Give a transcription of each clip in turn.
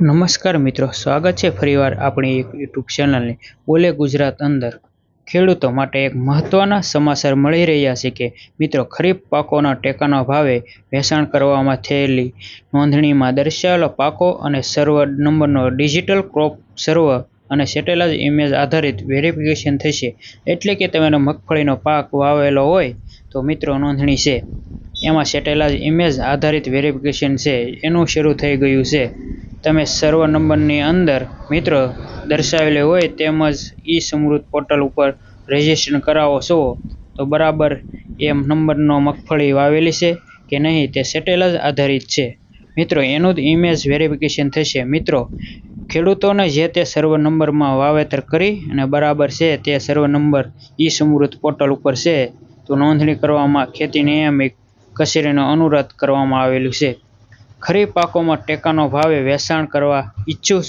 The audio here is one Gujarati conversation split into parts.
નમસ્કાર મિત્રો, સ્વાગત છે ફરીવાર આપણી એક યુટ્યુબ ચેનલની બોલે ગુજરાત અંદર. ખેડૂતો માટે એક મહત્ત્વના સમાચાર મળી રહ્યા છે કે, મિત્રો, ખરીફ પાકોના ટેકાના ભાવે વેચાણ કરવામાં થયેલી નોંધણીમાં દર્શાવેલો પાકો અને સર્વ નંબરનો ડિજિટલ ક્રોપ સર્વ અને સેટેલાઇટ ઇમેજ આધારિત વેરિફિકેશન થશે. એટલે કે તમારો મગફળીનો પાક વાવેલો હોય, તો મિત્રો, નોંધણી છે. એમાં સેટેલાઇટ ઇમેજ આધારિત વેરિફિકેશન છે. એનું શરૂ થઈ ગયું છે. તમે સર્વ નંબરની અંદર મિત્રો દર્શાવેલી હોય તેમજ ઈ સમૃદ્ધ પોર્ટલ ઉપર રજીસ્ટ્રેશન કરાવો છો, તો બરાબર એમ નંબરનો મગફળી વાવેલી છે કે નહીં તે સેટેલાઇટ આધારિત છે. મિત્રો, એનું જ ઇમેજ વેરિફિકેશન થશે. મિત્રો, ખેડૂતોને જે તે સર્વ નંબરમાં વાવેતર કરી અને બરાબર છે તે સર્વ નંબર ઈ સમૃદ્ધ પોર્ટલ ઉપર છે, તો નોંધણી કરવામાં ખેતી નિયામક કચેરીનો અનુરોધ કરવામાં આવેલું છે. ખરીફ પાકોમાં ટેકાનો ભાવે વેચાણ કરવા ઈચ્છુક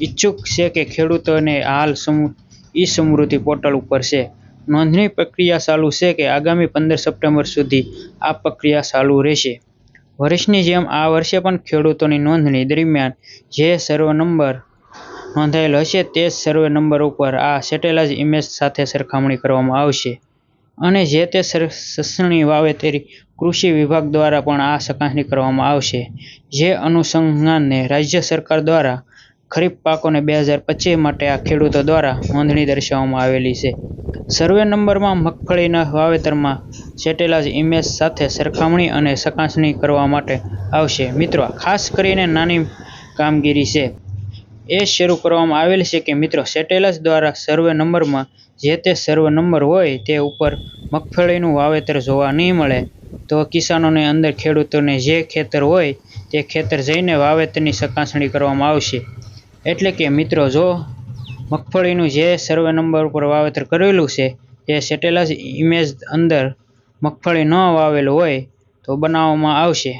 ઈચ્છુક છે કે ખેડૂતોને હાલ સમુ, ઈ સમૃદ્ધિ પોર્ટલ ઉપર છે. નોંધણી પ્રક્રિયા ચાલુ છે કે આગામી પંદર સપ્ટેમ્બર સુધી આ પ્રક્રિયા ચાલુ રહેશે. વર્ષની જેમ આ વર્ષે પણ ખેડૂતોની નોંધણી દરમિયાન જે સર્વે નંબર નોંધાયેલ હશે તે જ સર્વે નંબર ઉપર આ સેટેલાઇઝ ઇમેજ સાથે સરખામણી કરવામાં આવશે. અને જે તે સસ્યની વાવેતરી કૃષિ વિભાગ દ્વારા પણ આ ચકાસણી કરવામાં આવશે. જે અનુસંધાને રાજ્ય સરકાર દ્વારા ખરીફ પાકોને બે હજાર પચીસ માટે આ ખેડૂતો દ્વારા નોંધણી દર્શાવવામાં આવેલી છે. સર્વે નંબરમાં મગફળીના વાવેતરમાં સેટેલાઇઝ ઇમેજ સાથે સરખામણી અને ચકાસણી કરવા માટે આવશે. મિત્રો ખાસ કરીને નાની કામગીરી છે. એ શરૂ કરવામાં આવેલ છે કે મિત્રો સેટેલાઇટ દ્વારા સર્વે નંબરમાં જે તે સર્વે નંબર હોય તે ઉપર મગફળીનું વાવેતર જોવા નહીં મળે. તો કિસાનોને અંદર ખેડૂતોને જે ખેતર હોય તે ખેતર જઈને વાવેતરની ચકાસણી કરવામાં આવશે. એટલે કે મિત્રો જો મગફળીનું જે સર્વે નંબર ઉપર વાવેતર કરેલું છે એ સેટેલાઇટ ઇમેજ અંદર મગફળી ન વાવેલું હોય તો બનાવવામાં આવશે.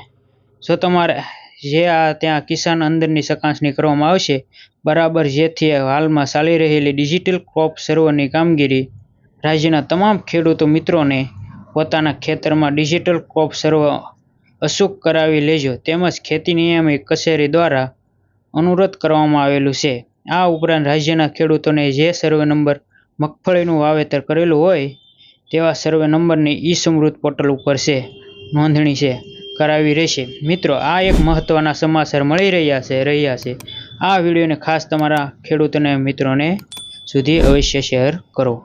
જો તમારે જે આ ત્યાં કિસાન અંદરની ચકાસણી કરવામાં આવશે. બરાબર જેથી હાલમાં ચાલી રહેલી ડિજિટલ ક્રોપ સર્વેની કામગીરી રાજ્યના તમામ ખેડૂતો મિત્રોને પોતાના ખેતરમાં ડિજિટલ ક્રોપ સર્વે અચૂક કરાવી લેજો. તેમજ ખેતી નિયામક કચેરી દ્વારા અનુરોધ કરવામાં આવેલું છે. આ ઉપરાંત રાજ્યના ખેડૂતોને જે સર્વે નંબર મગફળીનું વાવેતર કરેલું હોય તેવા સર્વે નંબરની ઈ સમૃદ્ધ પોર્ટલ ઉપર છે. નોંધણી છે. કરાવી રહેશે. મિત્રો, આ એક મહત્વના સમાચાર મળી રહ્યા છે રહ્યા છે. આ વિડીયોને ખાસ તમારા ખેડૂતોને મિત્રોને સુધી અવશ્ય શેર કરો.